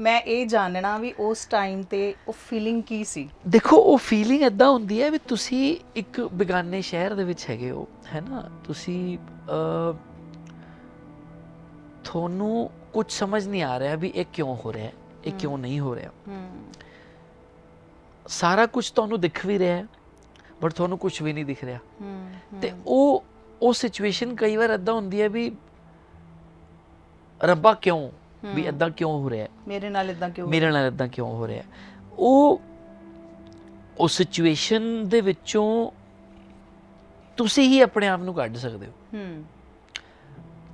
ਮੈਂ ਇਹ ਜਾਣਨਾ ਵੀ ਉਸ ਟਾਈਮ ਤੇ ਉਹ ਫੀਲਿੰਗ ਕੀ ਸੀ? ਦੇਖੋ ਉਹ ਫੀਲਿੰਗ ਐਦਾਂ ਹੁੰਦੀ ਹੈ ਵੀ ਤੁਸੀਂ ਇੱਕ ਬਿਗਾਨੇ ਸ਼ਹਿਰ ਦੇ ਵਿੱਚ ਹੈਗੇ ਹੋ ਹੈ ਨਾ ਤੁਸੀਂ ਅ ਤੁਹਾਨੂੰ ਕੁਝ ਸਮਝ ਨਹੀਂ ਆ ਰਿਹਾ ਵੀ ਇਹ ਕਿਉਂ ਹੋ ਰਿਹਾ ਹੈ ਇਹ ਕਿਉਂ ਨਹੀਂ ਹੋ ਰਿਹਾ। ਹੂੰ। ਸਾਰਾ ਕੁਝ ਤੁਹਾਨੂੰ ਦਿਖ ਵੀ ਰਿਹਾ ਹੈ ਬਟ ਤੁਹਾਨੂੰ ਕੁਝ ਵੀ ਨਹੀਂ ਦਿਖ ਰਿਹਾ। ਹੂੰ ਤੇ ਉਹ ਉਹ ਸਿਚੁਏਸ਼ਨ ਕਈ ਵਾਰ ਐਦਾਂ ਹੁੰਦੀ ਹੈ ਵੀ ਰੱਬਾ ਕਿਉਂ ਵੀ ਐਦਾਂ ਕਿਉਂ ਹੋ ਰਿਹਾ ਹੈ? ਮੇਰੇ ਨਾਲ ਇਦਾਂ ਕਿਉਂ ਮੇਰੇ ਨਾਲ ਇਦਾਂ ਕਿਉਂ ਹੋ ਰਿਹਾ ਉਹ ਉਹ ਸਿਚੁਏਸ਼ਨ ਦੇ ਵਿੱਚੋਂ ਤੁਸੀਂ ਹੀ ਆਪਣੇ ਆਪ ਨੂੰ ਕੱਢ ਸਕਦੇ ਹੋ। ਹੂੰ।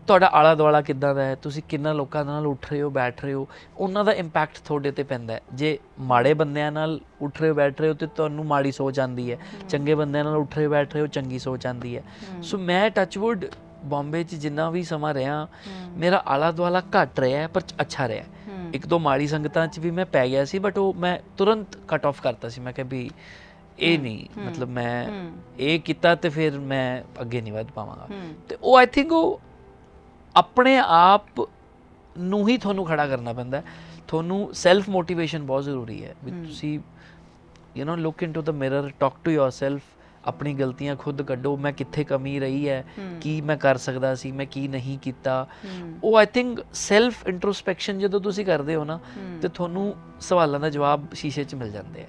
ਤੁਹਾਡਾ ਆਲਾ ਦੁਆਲਾ ਕਿੱਦਾਂ ਦਾ ਹੈ? ਤੁਸੀਂ ਕਿੰਨਾ ਲੋਕਾਂ ਨਾਲ ਉੱਠ ਰਹੇ ਹੋ ਬੈਠ ਰਹੇ ਹੋ? ਉਹਨਾਂ ਦਾ ਇੰਪੈਕਟ ਤੁਹਾਡੇ ਤੇ ਪੈਂਦਾ ਹੈ। ਜੇ ਮਾੜੇ ਬੰਦਿਆਂ ਨਾਲ ਉੱਠ ਰਹੇ ਹੋ ਬੈਠ ਰਹੇ ਹੋ ਤੇ ਤੁਹਾਨੂੰ ਮਾੜੀ ਸੋਚ ਆਂਦੀ ਹੈ। ਚੰਗੇ ਬੰਦਿਆਂ ਨਾਲ ਉੱਠ ਰਹੇ ਹੋ ਬੈਠ ਰਹੇ ਹੋ ਚੰਗੀ ਸੋਚ ਆਂਦੀ ਹੈ। ਸੋ ਮੈਂ ਟੱਚਵੁੱਡ ਬੰਬੇ 'ਚ ਜਿੰਨਾ ਵੀ ਸਮਾਂ ਰਿਹਾ ਮੇਰਾ ਆਲਾ ਦੁਆਲਾ ਘਟ ਰਿਹਾ ਪਰ ਅੱਛਾ ਰਿਹਾ। ਇੱਕ ਦੋ ਮਾੜੀ ਸੰਗਤਾਂ 'ਚ ਵੀ ਮੈਂ ਪੈ ਗਿਆ ਸੀ ਬਟ ਉਹ ਮੈਂ ਤੁਰੰਤ ਕੱਟ ਆਫ ਕਰਤਾ ਸੀ। ਮੈਂ ਕਿਹਾ ਵੀ ਇਹ ਨਹੀਂ ਮਤਲਬ ਮੈਂ ਇਹ ਕੀਤਾ ਤੇ ਫਿਰ ਮੈਂ ਅੱਗੇ ਨਹੀਂ ਵਧ ਪਾਵਾਂਗਾ। ਤੇ ਉਹ ਆਈ ਥਿੰਕ ਉਹ ਆਪਣੇ ਆਪ ਨੂੰ ਹੀ ਤੁਹਾਨੂੰ ਖੜਾ ਕਰਨਾ ਪੈਂਦਾ। ਤੁਹਾਨੂੰ ਸੈਲਫ ਮੋਟੀਵੇਸ਼ਨ ਬਹੁਤ ਜ਼ਰੂਰੀ ਹੈ। ਵੀ ਤੁਸੀਂ you know look into the mirror talk to yourself ਆਪਣੀ ਗਲਤੀਆਂ ਖੁਦ ਕੱਢੋ ਮੈਂ ਕਿੱਥੇ ਕਮੀ ਰਹੀ ਹੈ ਕੀ ਮੈਂ ਕਰ ਸਕਦਾ ਸੀ ਮੈਂ ਕੀ ਨਹੀਂ ਕੀਤਾ। ਉਹ ਆਈ ਥਿੰਕ ਸੈਲਫ ਇੰਟਰੋਸਪੈਕਸ਼ਨ ਜਦੋਂ ਤੁਸੀਂ ਕਰਦੇ ਹੋ ਨਾ ਤੇ ਤੁਹਾਨੂੰ ਸਵਾਲਾਂ ਦਾ ਜਵਾਬ ਸ਼ੀਸ਼ੇ 'ਚ ਮਿਲ ਜਾਂਦੇ ਆ।